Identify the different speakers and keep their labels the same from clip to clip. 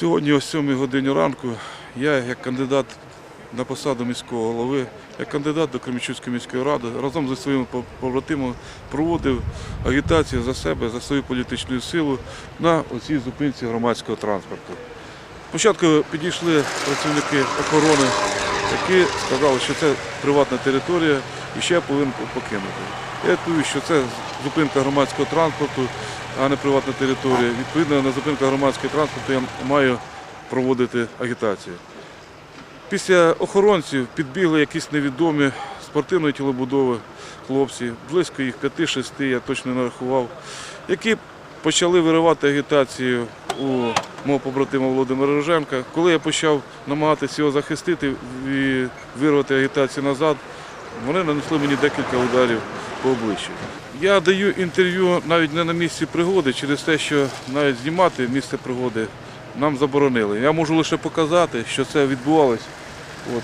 Speaker 1: Сьогодні о 7 годині ранку я, як кандидат на посаду міського голови, як кандидат до Кременчуцької міської ради, разом зі своїми по- побратимами проводив агітацію за себе, за свою політичну силу на оцій зупинці громадського транспорту. Спочатку підійшли працівники охорони, які сказали, що це приватна територія і ще повинен покинути. Я відповів, що це зупинка громадського транспорту, а не приватна територія. Відповідно, на зупинках громадського транспорту я маю проводити агітацію. Після охоронців підбігли якісь невідомі спортивної тілобудови хлопці, близько їх 5-6, я точно не рахував, які почали виривати агітацію у мого побратима Володимира Роженка. Коли я почав намагатися його захистити і вирвати агітацію назад, вони нанесли мені декілька ударів по обличчю. Я даю інтерв'ю навіть не на місці пригоди, через те, що навіть знімати місце пригоди нам заборонили. Я можу лише показати, що це відбувалось от,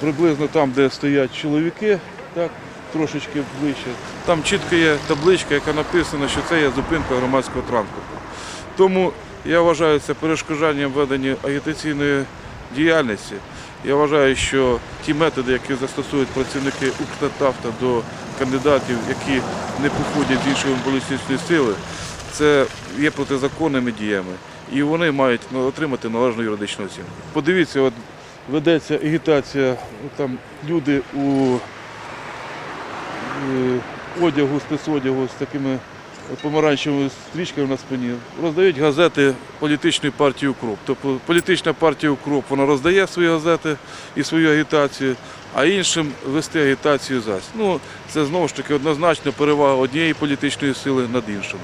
Speaker 1: приблизно там, де стоять чоловіки, так, трошечки ближче. Там чітко є табличка, яка написана, що це є зупинка громадського транспорту. Тому я вважаю це перешкоджанням ведення агітаційної діяльності. Я вважаю, що ті методи, які застосують працівники Укртатавто до кандидатів, які не походять з іншої політичної сили, це є протизаконними діями. І вони мають отримати належну юридичну оцінку. Подивіться, от ведеться агітація, там люди у е, одягу, спецодягу з такими помаранчевими стрічками на спині, роздають газети політичної партії Укроп. Тобто політична партія Укроп вона роздає свої газети і свою агітацію, а іншим вести агітацію зась. Ну, це знову ж таки однозначно перевага однієї політичної сили над іншими.